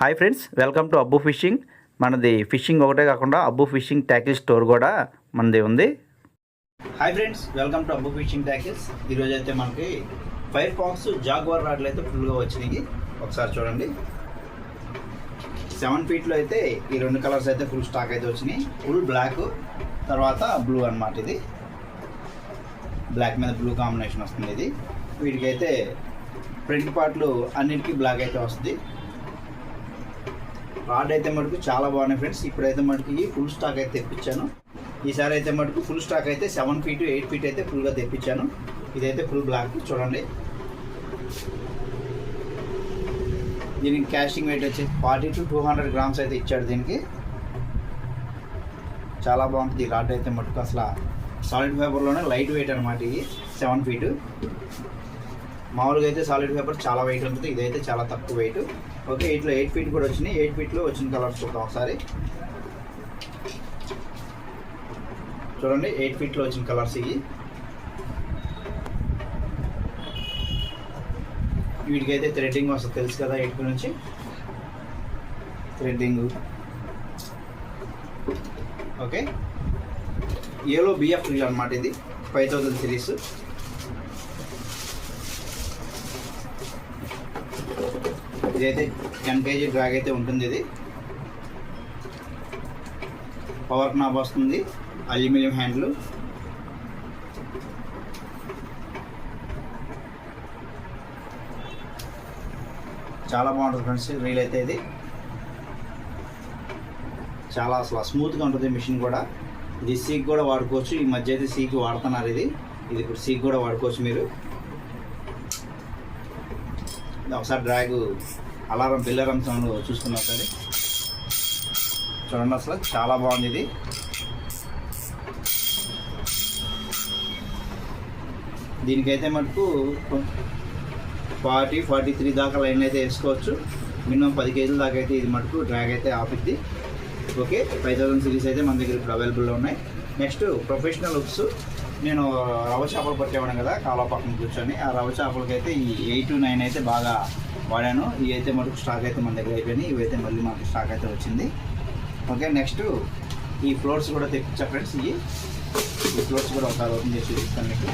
Hi friends welcome to Abbu fishing మనది fishing ఒకటే కాకుండా అబ్బు ఫిషింగ్ ట్యాకిల్ స్టోర్ కూడా మనది ఉంది. Hi friends welcome to Abbu fishing tackles ఈరోజు అయితే మనకి ఫైర్ ఫాక్స్ జాగ్వార్ రాడ్లు అయితే ఫుల్గా వచ్చినాయి. ఒకసారి చూడండి. సెవెన్ ఫీట్లో అయితే ఈ రెండు కలర్స్ అయితే ఫుల్ స్టాక్ అయితే వచ్చినాయి. ఫుల్ బ్లాక్ తర్వాత బ్లూ అన్నమాట ఇది. బ్లాక్ మీద బ్లూ కాంబినేషన్ వస్తుంది ఇది. వీటికైతే ప్రింట్ పార్ట్లు అన్నిటికీ బ్లాక్ అయితే వస్తుంది. రాడ్ అయితే మటుకు చాలా బాగున్నాయి ఫ్రెండ్స్. ఇప్పుడైతే మటుకు ఈ ఫుల్ స్టాక్ అయితే తెప్పించాను. ఈసారి అయితే మటుకు ఫుల్ స్టాక్ అయితే సెవెన్ ఫీట్ ఎయిట్ ఫీట్ అయితే ఫుల్గా తెప్పించాను. ఇదైతే ఫుల్ బ్లాక్ చూడండి. దీనికి క్యాస్టింగ్ వెయిట్ వచ్చి forty to two hundred grams అయితే ఇచ్చాడు దీనికి. చాలా బాగుంటుంది ఈ రాడ్ అయితే మటుకు అసలు. సాలిడ్ ఫైబర్లోనే లైట్ వెయిట్ అనమాట ఇది సెవెన్ ఫీటు మామూలుగా అయితే సాలిడ్ పేపర్ చాలా వెయిట్ ఉంటుంది. ఇదైతే చాలా తక్కువ వెయిట్ ఓకే ఇట్లా ఎయిట్ ఫీట్ కూడా వచ్చినాయి. ఎయిట్ ఫీట్లో వచ్చిన కలర్స్ చూద్దాం ఒకసారి. చూడండి ఎయిట్ ఫీట్లో వచ్చిన కలర్స్ ఇవి. వీటికైతే థ్రెడ్డింగ్ వస్తుంది తెలుసు కదా ఎయిట్ నుంచి? Threading okay. ఏలో బిఎఫ్ ఫ్రీ అనమాట ఇది ఫైవ్ థౌజండ్ సిరీస్ ఇదైతే టెన్ కేజీ డ్రాగ్ అయితే ఉంటుంది ఇది. పవర్ నాబ్ వస్తుంది అల్యూమినియం హ్యాండ్లు. చాలా బాగుంటుంది ఫ్రెండ్స్ రీల్ అయితే ఇది. చాలా అసలు స్మూత్గా ఉంటుంది మిషన్ కూడా. ఇది సీక్ కూడా వాడుకోవచ్చు ఈ మధ్య అయితే సీక్ వాడుతున్నారు ఇది. ఇది ఇప్పుడు సీక్ కూడా వాడుకోవచ్చు మీరు. ఒకసారి డ్రాగ్ అలారం బిల్లరం సౌండ్ చూసుకున్నా సరే. చూడండి అసలు చాలా బాగుంది ఇది. దీనికైతే మటుకు ఫార్టీ ఫార్టీ త్రీ దాకా లైన్ అయితే వేసుకోవచ్చు. మినిమం పది కేజీల దాకా అయితే ఇది మటుకు డ్రాగ్ అయితే ఆపిద్ది ఓకే ఫైవ్ థౌసండ్ సిరీస్ అయితే మన దగ్గర ఇప్పుడు అవైలబుల్లో ఉన్నాయి. నెక్స్ట్ ప్రొఫెషనల్ ఉప్స్ నేను రవ చేపలు పట్టేవాడిని కదా కాలువ పక్కన కూర్చొని. ఆ రవ చేపలకి అయితే ఈ ఎయిట్ నైన్ అయితే బాగా వాడాను. ఇవి అయితే మటుకు స్టాక్ అయితే మన దగ్గర అయిపోయినాయి. అయితే మళ్ళీ మనకు స్టాక్ అయితే వచ్చింది. ఓకే నెక్స్ట్ ఈ ఫ్లోర్స్ కూడా తెప్పించా ఫ్రెండ్స్ ఇవి ఈ ఫ్లోర్స్ కూడా ఒకసారి ఓపెన్ చేసి చూపిస్తాను మీకు.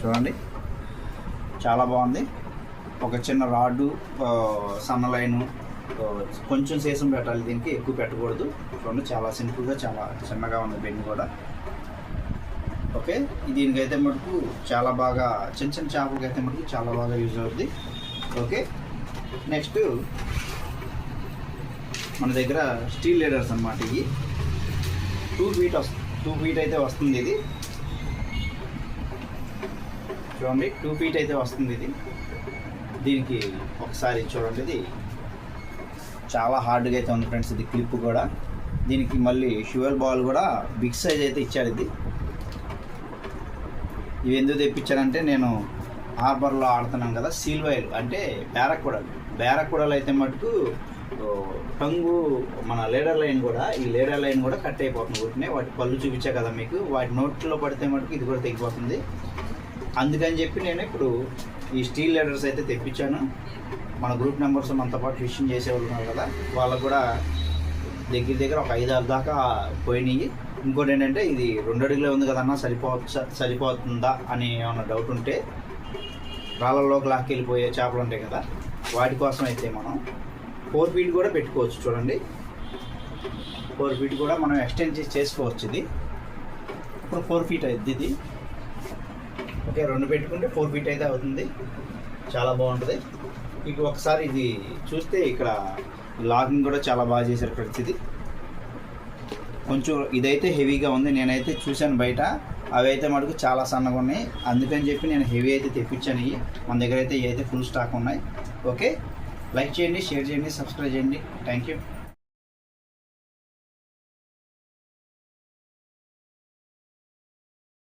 చూడండి. చాలా బాగుంది. ఒక చిన్న రాడ్డు సన్న లైను కొంచెం సేసం పెట్టాలి దీనికి ఎక్కువ పెట్టకూడదు. రెండు చాలా సింపుల్గా చాలా చిన్నగా ఉంది బెండ్ కూడా. ఓకే దీనికైతే మటుకు చాలా బాగా చిన్న చిన్న చేపలకి అయితే మటుకు చాలా బాగా యూజ్ అవుతుంది ఓకే నెక్స్ట్ మన దగ్గర స్టీల్ లీడర్స్ అన్నమాట ఇవి. టూ ఫీట్ వస్తుంది టూ ఫీట్ అయితే వస్తుంది ఇది. చూడండి టూ ఫీట్ అయితే వస్తుంది ఇది. దీనికి ఒకసారి చూడండి ఇది. చాలా హార్డ్గా అయితే ఉంది ఫ్రెండ్స్ ఇది క్లిప్ కూడా. దీనికి మళ్ళీ షువల్ బాల్ కూడా బిగ్ సైజ్ అయితే ఇచ్చాడు ఇది. ఇవి ఎందుకు తెప్పించానంటే నేను హార్బర్లో ఆడుతున్నాం కదా సీల్ వైర్ అంటే బేరక్కుడలు బేరక్కుడలు అయితే మటుకు టంగు మన లేడర్ లైన్ కూడా ఈ లేడర్ లైన్ కూడా కట్ అయిపోతుంది ఒకటినే వాటి పళ్ళు చూపించా కదా మీకు. వాటి నోట్లో పడితే మటుకు ఇది కూడా తెగిపోతుంది. అందుకని చెప్పి నేను ఇప్పుడు ఈ స్టీల్ లెటర్స్ అయితే తెప్పించాను. మన గ్రూప్ మెంబర్స్ మనతో పాటు ఫిషింగ్ చేసేవాళ్ళు ఉన్నారు కదా వాళ్ళకు కూడా దగ్గర దగ్గర ఒక ఐదు ఆరు దాకా పోయినాయి. ఇంకోటి ఏంటంటే ఇది రెండు అడుగులే ఉంది కదన్నా సరిపో సరిపోతుందా అని ఏమన్నా డౌట్ ఉంటే రాళ్ళలోకి లాక్కెళ్ళిపోయే చేపలు ఉంటాయి కదా వాటి కోసం అయితే మనం ఫోర్ ఫీట్ కూడా పెట్టుకోవచ్చు చూడండి. ఫోర్ ఫీట్ కూడా మనం ఎక్స్టెండ్ చేసి చేసుకోవచ్చు ఇది. ఇప్పుడు ఫోర్ ఫీట్ అయింది ఇది. ఓకే రెండు పెట్టుకుంటే ఫోర్ ఫీట్ అయితే అవుతుంది. చాలా బాగుంటుంది. ఇక ఒకసారి ఇది చూస్తే ఇక్కడ లాగింగ్ కూడా చాలా బాగా చేశారు ఫ్రెండ్స్ ఇది. కొంచెం ఇదైతే హెవీగా ఉంది. నేనైతే చూశాను బయట. అవి అయితే మటుకు చాలా సన్నగా ఉన్నాయి. అందుకని చెప్పి నేను హెవీ అయితే తెప్పించాను. ఇవి మన దగ్గర అయితే ఇవి అయితే ఫుల్ స్టాక్ ఉన్నాయి. ఓకే లైక్ చేయండి షేర్ చేయండి సబ్స్క్రైబ్ చేయండి. Thank you